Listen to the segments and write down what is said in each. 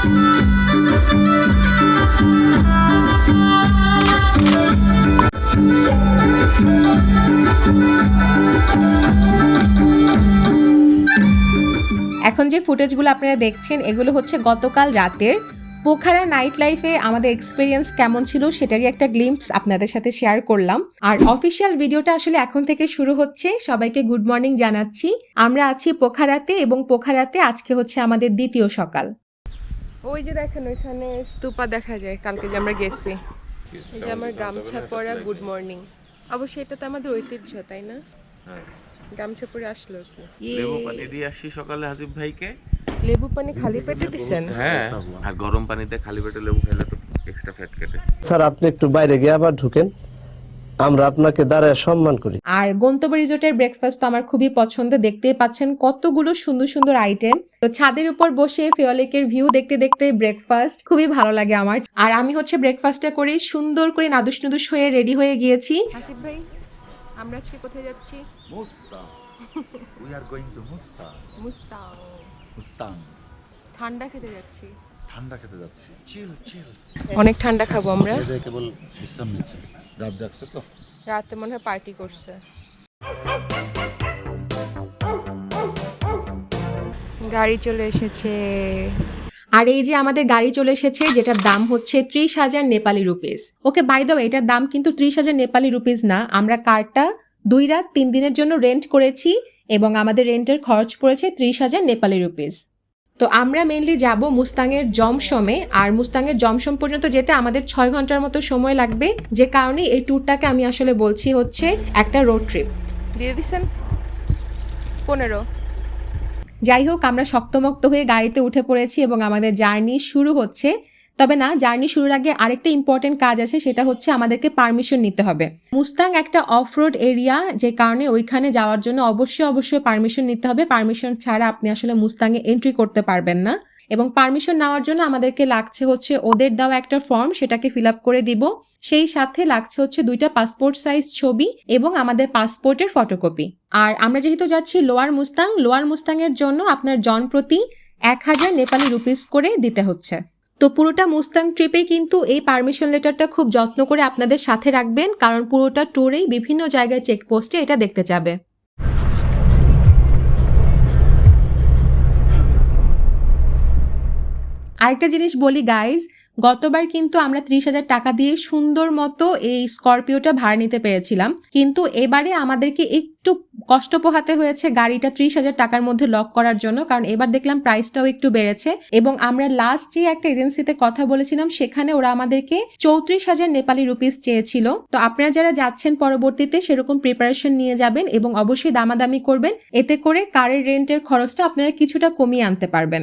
এখন যে ফুটেজগুলো আপনারা দেখছেন, এগুলো হচ্ছে গতকাল রাতের পোখারা নাইট লাইফে আমাদের এক্সপিরিয়েন্স কেমন ছিল সেটারই একটা গ্লিম্পস আপনাদের সাথে শেয়ার করলাম। আর অফিসিয়াল ভিডিওটা আসলে এখন থেকে শুরু হচ্ছে। সবাইকে গুড মর্নিং জানাচ্ছি। আমরা আছি পোখারাতে এবং পোখারাতে আজকে হচ্ছে আমাদের দ্বিতীয় সকাল। ওই যে দেখেন ওইখানে স্তূপা দেখা যায় কালকে যে আমরা গেছি। এই যে আমার গামছা পরা গুড মর্নিং অবশ্যই এটা তো আমাদের ঐতিহ্য তাই না? হ্যাঁ। গামছা পরে আসলো কি। লেবু পানি দিয়ে আসছি সকালে হাসিফ ভাইকে। লেবু পানি খালি পেটে দিছেন? হ্যাঁ আর গরম পানিতে খালি পেটে লেবু খেলে তো এক্সট্রা ফ্যাট কাটে। স্যার আপনি একটু বাইরে গিয়ে আবার ঢুকেন। আমরা আপনাকে দাঁড়ায় সম্মান করি। আর গন্তব্য রিসোর্টের ব্রেকফাস্ট তো আমার খুবই পছন্দ। দেখতেই পাচ্ছেন কতগুলো সুন্দর সুন্দর আইটেম তো ছাদের উপর বসে ফিওলেকের ভিউ দেখতে দেখতে ব্রেকফাস্ট খুবই ভালো লাগে আমার। আর আমি হচ্ছে ব্রেকফাস্টটা করে সুন্দর করে নাদুস নুদুস হয়ে রেডি হয়ে গিয়েছি। আসিফ ভাই আমরা আজকে কোথায় যাচ্ছি? Mustang. we are going to Mustang. Mustang. Mustang. ঠান্ডা খেতে যাচ্ছি। ঠান্ডা খেতে যাচ্ছি। চিল চিল অনেক ঠান্ডা খাব আমরা। এদের কেবল বিশ্রাম নিচ্ছে। রাত জাগছে তো? রাতে মনে হয় পার্টি করছে। গাড়ি চলে এসেছে। আর এই যে আমাদের গাড়ি চলে এসেছে যেটার দাম হচ্ছে ত্রিশ হাজার নেপালি রুপিস। ওকে বাই দাও এটার দাম কিন্তু ত্রিশ হাজার নেপালি রুপিস না। আমরা কারটা দুই রাত তিন দিনের জন্য রেন্ট করেছি এবং আমাদের রেন্টের খরচ পড়েছে ত্রিশ হাজার নেপালি রুপিস। তো আমরা মেনলি যাব মুস্তাঙের জমসমে আর মুস্তাঙের জমসম পর্যন্ত যেতে আমাদের ছয় ঘণ্টার মতো সময় লাগবে। যে কারণে এই ট্যুরটাকে আমি আসলে বলছি হচ্ছে একটা রোড ট্রিপ দিয়ে দিচ্ছেন পনেরো। যাই হোক আমরা শক্তমক্ত হয়ে গাড়িতে উঠে পড়েছি এবং আমাদের জার্নি শুরু হচ্ছে। তবে না, জার্নি শুরুর আগে আরেকটা ইম্পর্টেন্ট কাজ আছে, সেটা হচ্ছে আমাদেরকে পারমিশন নিতে হবে। মুস্তাং একটা অফ রোড এরিয়া যে কারণে ওইখানে যাওয়ার জন্য অবশ্যই অবশ্যই পারমিশন নিতে হবে। পারমিশন ছাড়া আপনি আসলে মুস্তাংয়ে এন্ট্রি করতে পারবেন না। এবং পারমিশন নেওয়ার জন্য আমাদেরকে লাগছে হচ্ছে ওদের দেওয়া একটা ফর্ম সেটাকে ফিল আপ করে দিব। সেই সাথে লাগছে হচ্ছে দুইটা পাসপোর্ট সাইজ ছবি এবং আমাদের পাসপোর্টের ফটোকপি আর আমরা যেহেতু যাচ্ছি লোয়ার মুস্তাং লোয়ার মুস্তাংয়ের জন্য আপনার জন প্রতি এক হাজার নেপালি রুপিস করে দিতে হচ্ছে। তো পুরোটা মুস্তাং ট্রিপে কিন্তু এই পারমিশন লেটারটা খুব যত্ন করে আপনাদের সাথে রাখবেন, কারণ পুরোটা ট্যুরেই বিভিন্ন জায়গায় চেকপোস্টে এটা দেখতে যাবে। আরেকটা জিনিস বলি গাইজ গতবার কিন্তু আমরা ত্রিশ হাজার টাকা দিয়ে সুন্দর মতো এই স্করপিওটা ভাড়া নিতে পেরেছিলাম। কিন্তু এবারে আমাদেরকে একটু কষ্ট পোহাতে হয়েছে গাড়িটা ত্রিশ হাজার টাকার মধ্যে লক করার জন্য কারণ এবার দেখলাম প্রাইসটাও একটু বেড়েছে এবং আমরা লাস্ট যে একটা এজেন্সিতে কথা বলেছিলাম সেখানে ওরা আমাদেরকে চৌত্রিশ হাজার নেপালি রুপিস চেয়েছিল। তো আপনারা যারা যাচ্ছেন পরবর্তীতে সেরকম প্রিপারেশন নিয়ে যাবেন এবং অবশ্যই দামাদামি করবেন। এতে করে কারের রেন্টের খরচটা আপনারা কিছুটা কমিয়ে আনতে পারবেন।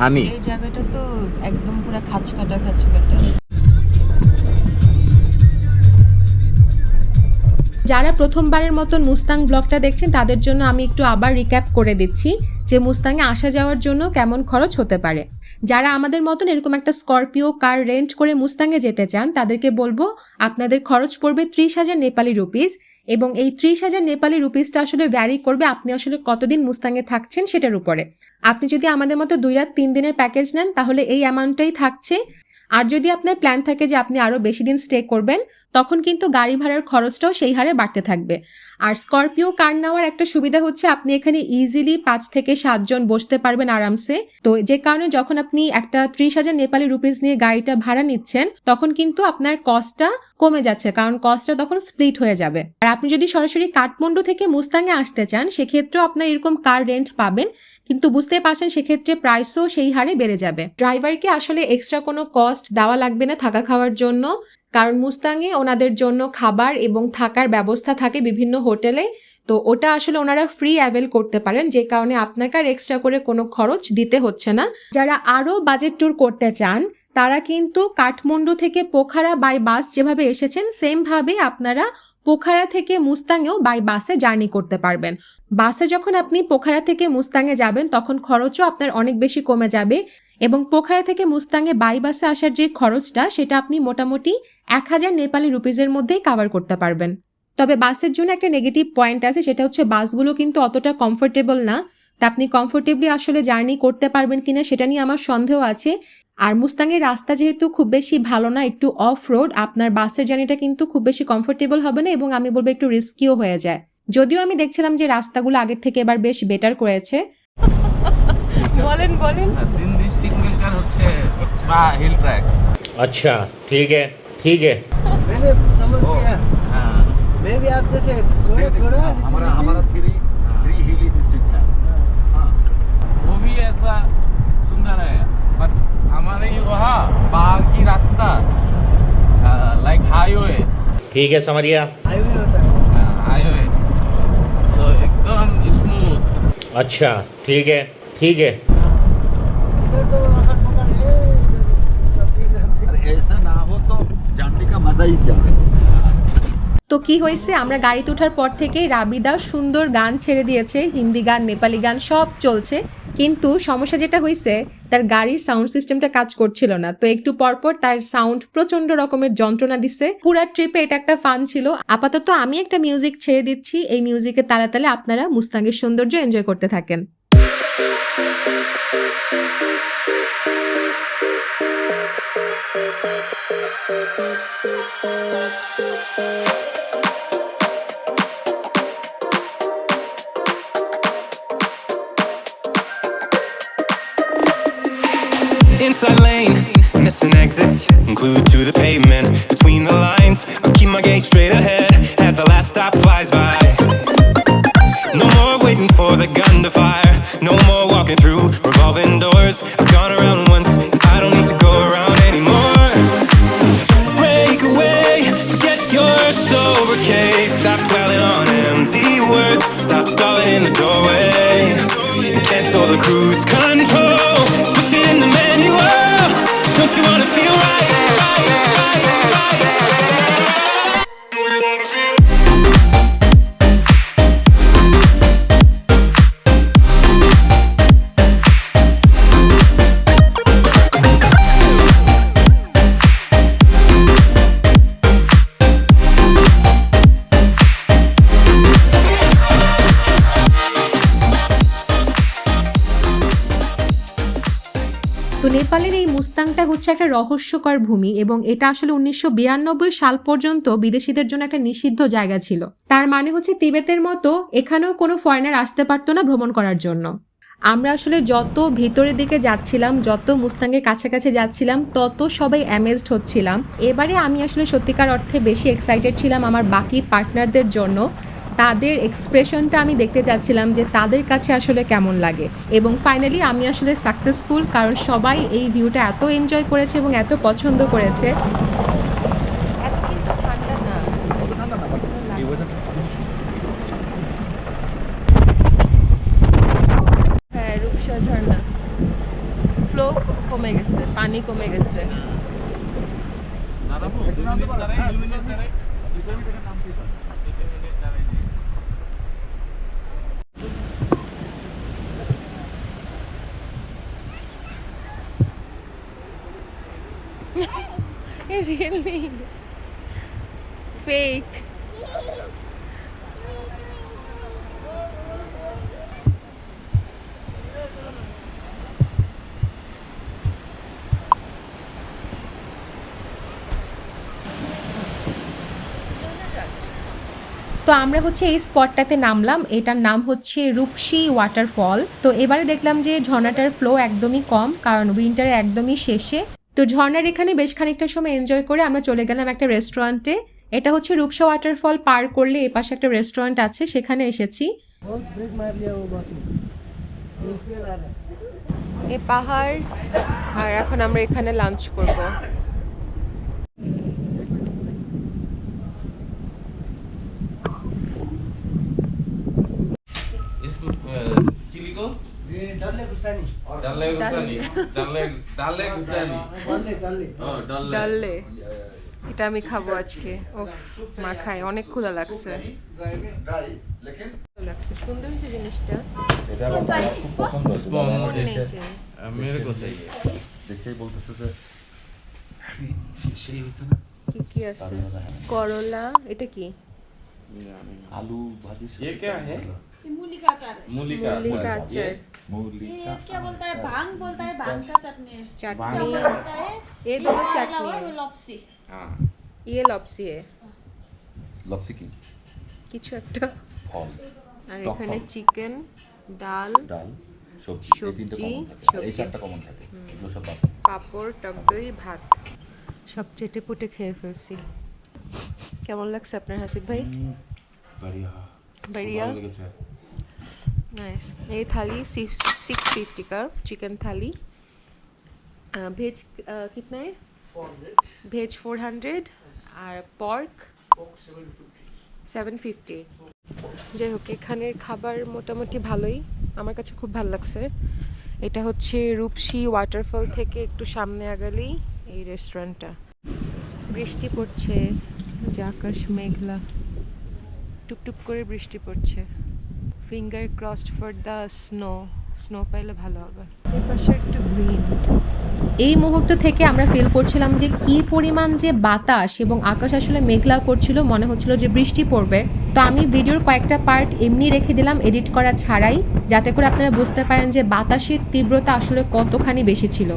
হানি? এই জায়গাটা তো একদম পুরো কাটা কাটা যারা প্রথমবারের মতন মুস্তাং ব্লগটা দেখছেন তাদের জন্য আমি একটু আবার রিক্যাপ করে দিচ্ছি যে মুস্তাঙে আসা যাওয়ার জন্য কেমন খরচ হতে পারে। যারা আমাদের মতন এরকম একটা স্করপিও কার রেন্ট করে মুস্তাঙে যেতে চান তাদেরকে বলব আপনাদের খরচ পড়বে ত্রিশ হাজার নেপালি রুপিস। এবং এই ত্রিশ হাজার নেপালি রুপিসটা আসলে ভ্যারি করবে, আপনি আসলে কতদিন মুস্তাঙে থাকছেন সেটার উপরে। আপনি যদি আমাদের মতো দুই রাত তিন দিনের প্যাকেজ নেন, তাহলে এই অ্যামাউন্টটাই থাকছে। আর যদি আপনার প্ল্যান থাকে যে আপনি আরও বেশি দিন স্টে করবেন তখন কিন্তু গাড়ি ভাড়ার খরচটাও সেই হারে বাড়তে থাকবে। আর স্করপিও কার নেওয়ার একটা সুবিধা হচ্ছে, আপনি এখানে ইজিলি পাঁচ থেকে সাতজন বসতে পারবেন আরামসে। তো যে কারণে যখন আপনি একটা ত্রিশ হাজার নেপালি রুপিস নিয়ে গাড়িটা ভাড়া নিচ্ছেন, তখন কিন্তু আপনার কস্টটা কমে যাচ্ছে, কারণ কস্টটা তখন স্প্লিট হয়ে যাবে। আর আপনি যদি সরাসরি কাঠমান্ডু থেকে মুস্তাঙে আসতে চান, সেক্ষেত্রেও আপনার এরকম কার রেন্ট পাবেন। কিন্তু বুঝতে পারছেন, সেক্ষেত্রে প্রাইসও সেই হারে বেড়ে যাবে। ড্রাইভারকে আসলে এক্সট্রা কোনো কস্ট দেওয়া লাগবে না থাকা খাওয়ার জন্য। কারণ মুস্তাঙে ওনাদের জন্য খাবার এবং থাকার ব্যবস্থা থাকে বিভিন্ন হোটেলে। তো ওটা আসলে ওনারা ফ্রি অ্যাভেল করতে পারেন, যে কারণে আপনাকে আর এক্সট্রা করে কোনো খরচ দিতে হচ্ছে না। যারা আরও বাজেট ট্যুর করতে চান, তারা কিন্তু কাঠমান্ডু থেকে পোখারা বাই বাস যেভাবে এসেছেন সেমভাবে আপনারা পোখারা থেকে মুস্তাঙেও বাই বাসে জার্নি করতে পারবেন। বাসে যখন আপনি পোখারা থেকে মুস্তাঙে যাবেন, তখন খরচও আপনার অনেক বেশি কমে যাবে এবং পোখারা থেকে মুস্তাঙে বাই বাসে আসার যে খরচটা, সেটা আপনি মোটামুটি এক হাজার নেপালি রুপিজের মধ্যেই কাভার করতে পারবেন। তবে বাসের জন্য একটা নেগেটিভ পয়েন্ট আছে সেটা হচ্ছে বাসগুলো কিন্তু অতটা কমফোর্টেবল না। তা আপনি কমফোর্টেবলি আসলে জার্নি করতে পারবেন কিনা সেটা নিয়ে আমার সন্দেহ আছে। আর মুস্তাঙের রাস্তা যেহেতু খুব বেশি ভালো না একটু অফ রোড আপনার বাসের জার্নিটা কিন্তু খুব বেশি কমফোর্টেবল হবে না এবং আমি বলব একটু রিস্কিও হয়ে যায়। যদিও আমি দেখছিলাম যে রাস্তাগুলো আগের থেকে এবার বেশ বেটার করেছে। বলেন বলেন। হচ্ছে বা হিল ট্র্যাক আচ্ছা ঠিক আছে। ठीक है। मैंने समझ गया। मैं भी आप जैसे थोड़ा थोड़ा हमारा हमारा थ्री थ्री हिली डिस्ट्रिक्ट है। हाँ। वो भी ऐसा सुंदर है बट हमारे वहाँ पहाड़ की रास्ता लाइक हाईवे ठीक है समझ गया हाईवे होता है। हाईवे तो एकदम स्मूथ अच्छा ठीक है ठीक है। তো কি হয়েছে? আমরা গাড়িতে ওঠার পর থেকে রাবিদা সুন্দর গান ছেড়ে দিয়েছে, হিন্দি গান, নেপালি গান, সব চলছে। কিন্তু সমস্যা যেটা হয়েছে, তার গাড়ির সাউন্ড সিস্টেমটা কাজ করছিল না। তো একটু পরপর তার সাউন্ড প্রচণ্ড রকমের যন্ত্রণা দিছে। পুরো ট্রিপে এটা একটা ফান ছিল। আপাতত আমি একটা মিউজিক ছেড়ে দিচ্ছি। এই মিউজিকে তালে তালে আপনারা মুস্তাঙ্গের সৌন্দর্য এনজয় করতে থাকেন। Thank you. Inside lane, missing exits, glued to the pavement. Between the lines, I'll keep my gaze straight ahead as the last stop flies by. No more waiting for the gun to fire. No more walking through revolving doors. I've gone Stop stalling in the doorway. And cancel the cruise. তো নেপালের এই মুস্তাংটা হচ্ছে একটা রহস্যকর ভূমি এবং এটা আসলে উনিশশো বিরানব্বই সাল পর্যন্ত বিদেশিদের জন্য একটা নিষিদ্ধ জায়গা ছিল। তার মানে হচ্ছে তিবেতের মতো এখানেও কোনো ফরেনার আসতে পারতো না ভ্রমণ করার জন্য। আমরা আসলে যত ভিতরের দিকে যাচ্ছিলাম, যত মুস্তাঙ্গের কাছাকাছি যাচ্ছিলাম, তত সবাই অ্যামেজড হচ্ছিলাম। এবারে আমি আসলে সত্যিকার অর্থে বেশি এক্সাইটেড ছিলাম আমার বাকি পার্টনারদের জন্য। তাদের এক্সপ্রেশনটা আমি দেখতে চাচ্ছিলাম যে তাদের কাছে আসলে কেমন লাগে। এবং ফাইনালি আমি আসলে সাকসেসফুল কারণ সবাই এই ভিউটা এত এনজয় করেছে এবং এত পছন্দ করেছে। হ্যাঁ রূপসা ঝর্ণা। ফ্লো কমে গেছে পানি কমে গেছে। দাঁড়াবো really? Fake. তো আমরা হচ্ছে এই স্পটটাতে নামলাম এটার নাম হচ্ছে রূপসী ওয়াটারফল তো এবারে দেখলাম যে ঝর্ণাটার ফ্লো একদমই কম, কারণ উইন্টারে একদমই শেষে তো ঝর্ণার এখানে বেশ খানিকটা সময় এনজয় করে আমরা চলে গেলাম একটা রেস্টুরেন্টে এটা হচ্ছে রূপসা ওয়াটারফল পার করলে এ পাশে একটা রেস্টুরেন্ট আছে, সেখানে এসেছি। এ পাহাড়, আর এখন আমরা এখানে লাঞ্চ করব। डल ले गुस्सा नहीं डाले गुस्सानी डाले डाले गुस्सानी डल ले डल ले ও ডালে ডাললে এটা আমি খাবো আজকে ও মা খাই অনেক ক্ষুধা লাগছে ক্ষুধা লাগছে সুন্দর হয়েছে জিনিসটা স্পন মনে নেই যে। मेरे को चाहिए দেখেই বলতেছে যে সেই হয়েছে না কি কি আছে করলা এটা কি আলু ভাজি ये क्या है मूली का अचार मूली का মল্লিকা अचार আচার মৌলি क्या बोलता है भांग बोलता है भांग का चटनी है চাটনি बोलता है ये दोनों चटनी अलावा है लपसी हाँ ইয়ে লপসি এ লপসি কি কিছু একটা ফল আর টক এখানে ফল। চিকেন ডাল ডাল সবজি এই তিনটে সবজি, কমন থাকে এই সবজি। চারটা কমন থাকে এগুলো সব বাদ পাঁপড় টক দই ভাত সব চেটে পুটে খেয়ে ফেলছি কেমন লাগছে আপনার হাসিব ভাই বাড়িয়া बढ़िया ভালো লেগেছে नाइस ये थाली सिक्स फिफ्टी का चिकन थाली भेज कितना है भेज फोर हंड्रेड আর পর্ক সেভেন ফিফটি যাই হোক এখানের খাবার মোটামুটি ভালোই আমার কাছে খুব ভালো লাগছে এটা হচ্ছে রূপসী ওয়াটারফল থেকে একটু সামনে আগালেই এই রেস্টুরেন্টটা বৃষ্টি পড়ছে যে আকাশ মেঘলা টুপটুপ করে বৃষ্টি পড়ছে Finger crossed for the snow snow পাইলে ভালো হবে। এর পাশে একটু গ্রিন এই মুহূর্ত থেকে আমরা ফিল করছিলাম যে কি পরিমাণ যে বাতাস এবং আকাশ আসলে মেঘলা করছিল মনে হচ্ছিল যে বৃষ্টি পড়বে। তো আমি ভিডিওর কয়েকটা পার্ট এমনি রেখে দিলাম এডিট করা ছাড়াই যাতে করে আপনারা বুঝতে পারেন যে বাতাসের তীব্রতা আসলে কতখানি বেশি ছিল।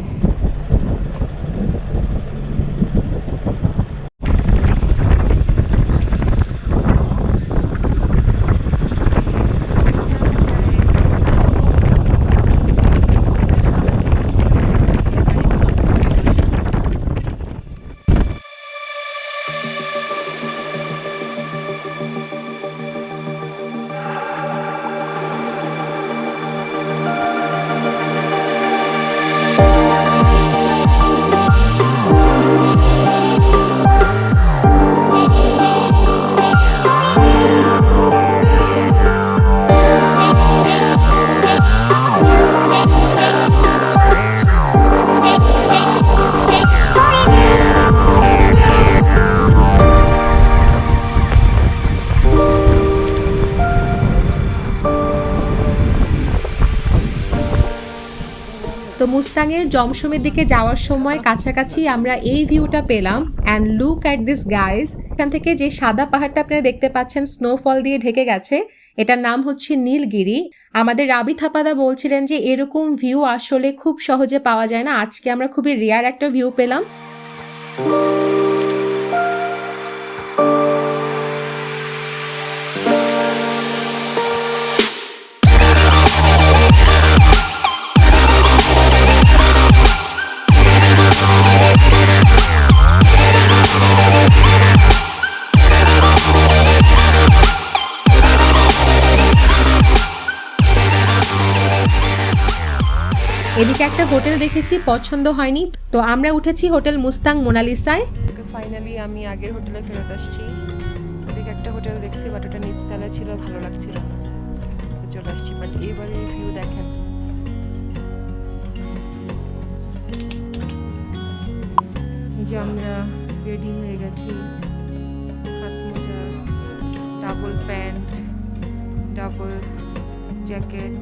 তো মুস্তাংয়ের জমসমের দিকে যাওয়ার সময় কাছাকাছি আমরা এই ভিউটা পেলাম। And look at this guys এখান থেকে যে সাদা পাহাড়টা আপনারা দেখতে পাচ্ছেন স্নোফল দিয়ে ঢেকে গেছে, এটার নাম হচ্ছে নীলগিরি। আমাদের রাবি থাপাদা বলছিলেন যে এরকম ভিউ আসলে খুব সহজে পাওয়া যায় না। আজকে আমরা খুবই রেয়ার একটা ভিউ পেলাম। এদিকে একটা হোটেল দেখেছি, পছন্দ হয়নি। তো আমরা উঠেছি হোটেল মুস্তাং মোনালিসায়। ফাইনালি আমি আগের হোটেলে ফেরত আসছি। এদিকে একটা হোটেল দেখছি বাট ওটা নিচতলা ছিল, ভালো লাগছিল না। চলে আসছি বাট এবারে ভিউ দেখেন। যে আমরা রেডি হয়ে গেছি। ডাবল প্যান্ট ডাবল জ্যাকেট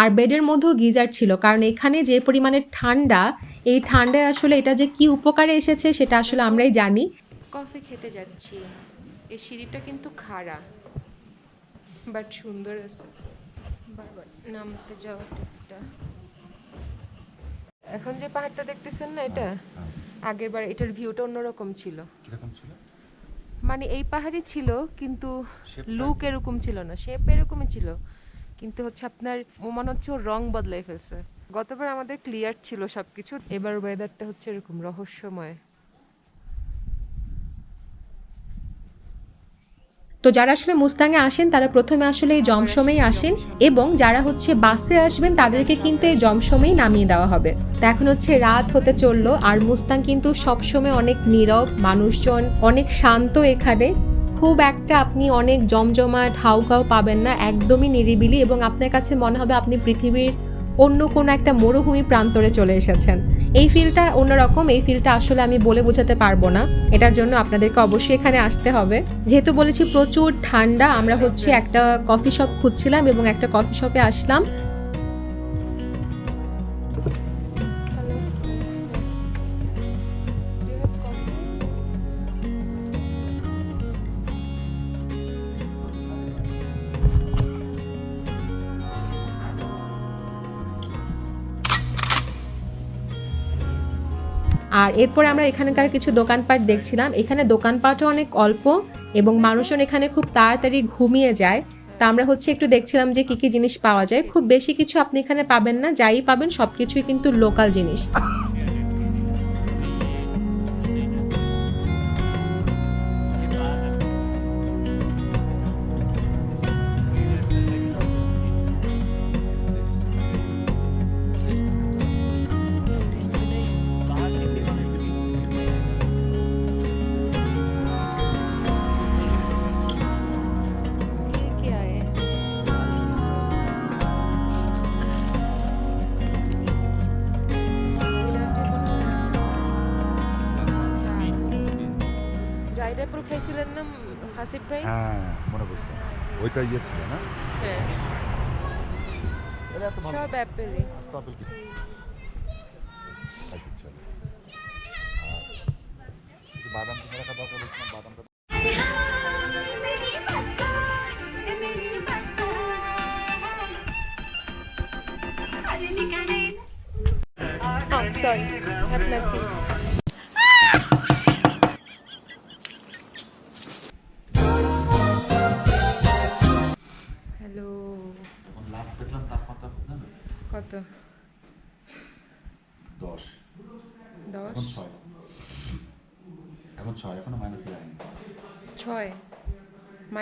আর বেডের মধ্যেও গিজার ছিল কারণ এখানে যে পরিমাণে ঠান্ডা এই ঠান্ডায় আসলে এটা যে কি উপকারে এসেছে সেটা আসলে আমরাই জানি। কফি খেতে যাচ্ছি। এই সিঁড়িটা কিন্তু খাড়া বাট সুন্দর আছে। বারবার নামতে যাওয়া এখন যে পাহাড়টা দেখতেছেন না এটা? আগের বার এটার ভিউটা অন্যরকম ছিল। কীরকম ছিল? মানে এই পাহাড়ই ছিল কিন্তু লুক এরকম ছিল না শেপ এরকমই ছিল। কিন্তু হচ্ছে আপনার মনে হচ্ছে ওর রং বদলাই ফেলছে। গতবার আমাদের ক্লিয়ার ছিল সবকিছু। এবার ওয়েদারটা হচ্ছে এরকম রহস্যময়। তো যারা আসলে মুস্তাঙে আসেন তারা প্রথমে আসলে এই জমসমেই আসেন এবং যারা হচ্ছে বাসে আসবেন তাদেরকে কিন্তু এই জমসমেই নামিয়ে দেওয়া হবে। তো এখন হচ্ছে রাত হতে চলল আর মুস্তাং কিন্তু সবসময় অনেক নীরব মানুষজন অনেক শান্ত এখানে। খুব একটা আপনি অনেক জমজমাট হাউকাউ পাবেন না, একদমই নিরিবিলি এবং আপনার কাছে মনে হবে আপনি পৃথিবীর অন্য কোনো একটা মরুভূমি প্রান্তরে চলে এসেছেন। এই ফিলটা অন্যরকম, এই ফিলটা আসলে আমি বলে বোঝাতে পারব না। এটার জন্য আপনাদেরকে অবশ্যই এখানে আসতে হবে। যেহেতু বলেছি প্রচুর ঠান্ডা, আমরা হচ্ছে একটা কফি শপ খুঁজছিলাম এবং একটা কফি শপে আসলাম। আর এরপরে আমরা এখানকার কিছু দোকানপাট দেখছিলাম। এখানে দোকানপাটও অনেক অল্প এবং মানুষজন এখানে খুব তাড়াতাড়ি ঘুমিয়ে যায়। তা আমরা হচ্ছে একটু দেখছিলাম যে কি কি জিনিস পাওয়া যায়। খুব বেশি কিছু আপনি এখানে পাবেন না। যাই পাবেন সব কিছুই কিন্তু লোকাল জিনিস। অ্যাপল খাইছিলেন না হাসিফ ভাই? হ্যাঁ মনে বুঝতে ওইটা ইয়ে ছিল না? হ্যাঁ। সব কি? আচ্ছা, কিছু বাদাম বাদামটা সরি আপনার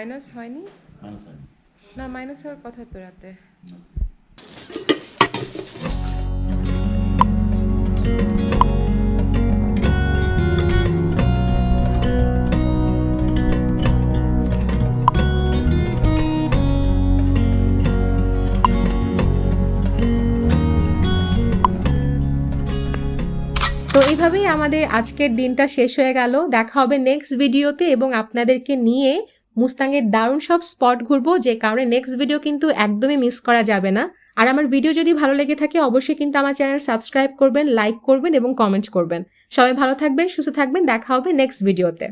মাইনাস হয়নি? না মাইনাস হওয়ার কথা তো রাতে। তো এইভাবেই আমাদের আজকের দিনটা শেষ হয়ে গেল। দেখা হবে নেক্সট ভিডিওতে এবং আপনাদেরকে নিয়ে মুস্তাংয়ের দারুণ সব স্পট ঘুরবো, যে কারণে নেক্সট ভিডিও কিন্তু একদমই মিস করা যাবে না আর আমার ভিডিও যদি ভালো লেগে থাকে, অবশ্যই কিন্তু আমার চ্যানেল সাবস্ক্রাইব করবেন লাইক করবেন এবং কমেন্ট করবেন সবাই ভালো থাকবেন, সুস্থ থাকবেন, দেখা হবে নেক্সট ভিডিওতে.